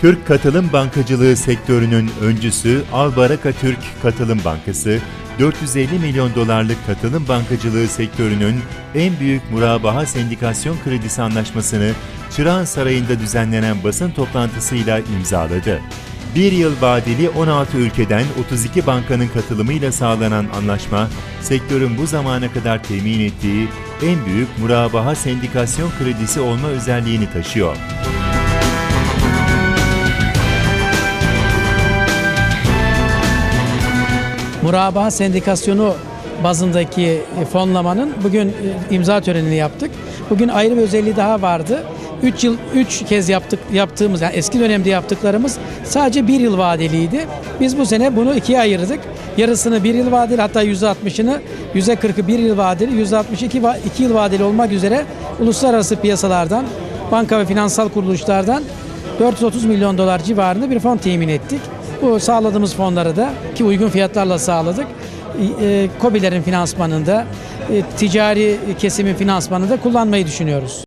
Türk Katılım Bankacılığı sektörünün öncüsü Albaraka Türk Katılım Bankası, 450 milyon dolarlık katılım bankacılığı sektörünün en büyük murabaha sendikasyon kredisi anlaşmasını Çırağan Sarayı'nda düzenlenen basın toplantısıyla imzaladı. Bir yıl vadeli 16 ülkeden 32 bankanın katılımıyla sağlanan anlaşma, sektörün bu zamana kadar temin ettiği en büyük murabaha sendikasyon kredisi olma özelliğini taşıyor. Murabaha Sendikasyonu bazındaki fonlamanın bugün e, imza törenini yaptık. Bugün ayrı bir özelliği daha vardı. 3 yıl 3 kez yaptık yaptığımız yani eski dönemde yaptıklarımız sadece bir yıl vadeliydi. Biz bu sene bunu ikiye ayırdık. Yarısını bir yıl vadeli hatta %60'ını %40'ı bir yıl vadeli %62 va- iki yıl vadeli olmak üzere uluslararası piyasalardan banka ve finansal kuruluşlardan 430 milyon dolar civarında bir fon temin ettik. Bu sağladığımız fonları da ki uygun fiyatlarla sağladık. E, KOBİ'lerin finansmanında, e, ticari kesimin finansmanında kullanmayı düşünüyoruz.